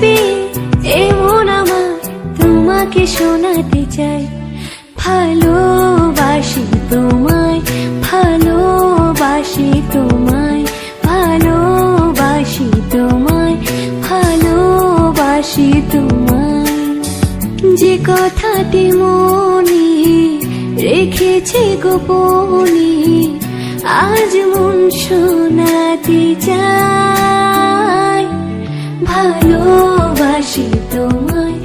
পেয়ে এমন আমার তোমাকে শোনাতে চাই। ভালোবাসি তোমায় ভালোবাসি তোমায় ভালোবাসি তোমায় ভালোবাসি তোমায়। যে কথাটি মনে রেখেছে গোপনে, আজ মন শোনাতে চাই। ভালোবাসি তোমায়।